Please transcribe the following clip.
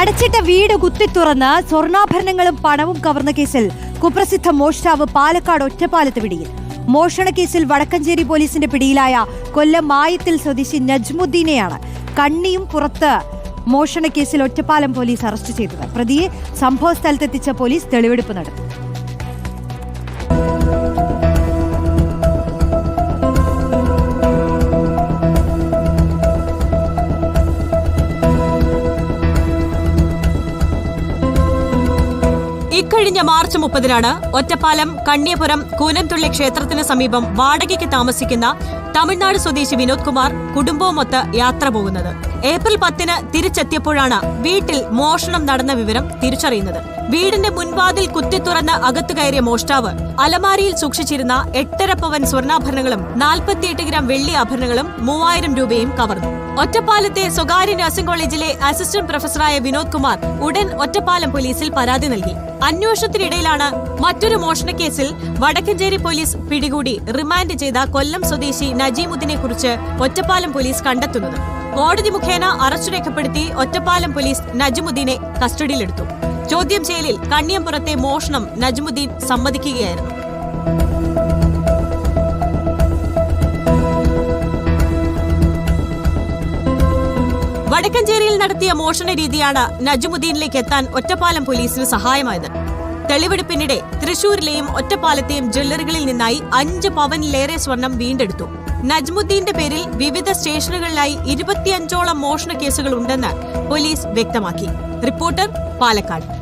അടച്ചിട്ട വീട് കുത്തി തുറന്ന് സ്വർണാഭരണങ്ങളും പണവും കവർന്ന കേസിൽ കുപ്രസിദ്ധ മോഷ്ടാവ് പാലക്കാട് ഒറ്റപ്പാലത്ത് പിടിയിൽ. മോഷണ കേസിൽ വടക്കഞ്ചേരി പോലീസിന്റെ പിടിയിലായ കൊല്ലം മായത്തിൽ സ്വദേശി നജ്മുദ്ദീനെയാണ് കണ്ണിയും പുറത്ത് കേസിൽ ഒറ്റപ്പാലം പോലീസ് അറസ്റ്റ് ചെയ്തത്. പ്രതിയെ സംഭവ സ്ഥലത്തെത്തിച്ച പോലീസ് തെളിവെടുപ്പ് നടത്തി. ഇക്കഴിഞ്ഞ മാർച്ച് മുപ്പതിനാണ് ഒറ്റപ്പാലം കണ്ണിയപുരം കൂനംതുള്ളി ക്ഷേത്രത്തിന് സമീപം വാടകയ്ക്ക് താമസിക്കുന്ന തമിഴ്നാട് സ്വദേശി വിനോദ് കുമാർ കുടുംബവുമൊത്ത് യാത്ര പോകുന്നത്. ഏപ്രിൽ പത്തിന് തിരിച്ചെത്തിയപ്പോഴാണ് വീട്ടിൽ മോഷണം നടന്ന വിവരം തിരിച്ചറിയുന്നത്. വീടിന്റെ മുൻവാതിൽ കുത്തിത്തുറന്ന് അകത്തു കയറിയ മോഷ്ടാവ് അലമാരിയിൽ സൂക്ഷിച്ചിരുന്ന എട്ടര പവൻ സ്വർണാഭരണങ്ങളും നാൽപ്പത്തിയെട്ട് ഗ്രാം വെള്ളി ആഭരണങ്ങളും മൂവായിരം രൂപയും കവർന്നു. ഒറ്റപ്പാലത്തെ സ്വകാര്യ നഴ്സിംഗ് കോളേജിലെ അസിസ്റ്റന്റ് പ്രൊഫസറായ വിനോദ് കുമാർ ഉടൻ ഒറ്റപ്പാലം പോലീസിൽ പരാതി നൽകി. അന്വേഷണത്തിനിടയിലാണ് മറ്റൊരു മോഷണക്കേസിൽ വടക്കഞ്ചേരി പോലീസ് പിടികൂടി റിമാൻഡ് ചെയ്ത കൊല്ലം സ്വദേശി നജീമുദ്ദീനെ കുറിച്ച് ഒറ്റപ്പാലം പോലീസ് കണ്ടെത്തുന്നത്. കോടതി മുഖേന അറസ്റ്റ് രേഖപ്പെടുത്തി ഒറ്റപ്പാലം പോലീസ് നജീമുദ്ദീനെ കസ്റ്റഡിയിലെടുത്തു. ചോദ്യം ചെയ്യലിൽ കണ്ണിയമ്പുറത്തെ മോഷണം നജ്മുദ്ദീൻ സമ്മതിക്കുകയായിരുന്നു. വടക്കഞ്ചേരിയിൽ നടത്തിയ മോഷണ രീതിയാണ് നജുമുദ്ദീനിലേക്ക് എത്താൻ ഒറ്റപ്പാലം പോലീസിന് സഹായമായത്. തെളിവെടുപ്പിനിടെ തൃശൂരിലെയും ഒറ്റപ്പാലത്തെയും ജ്വല്ലറികളിൽ നിന്നായി അഞ്ച് പവനിലേറെ സ്വർണം വീണ്ടെടുത്തു. നജ്മുദ്ദീന്റെ പേരിൽ വിവിധ സ്റ്റേഷനുകളിലായി ഇരുപത്തിയഞ്ചോളം മോഷണ കേസുകൾ ഉണ്ടെന്ന് പോലീസ് വ്യക്തമാക്കി. റിപ്പോർട്ടർ പാലക്കാട്.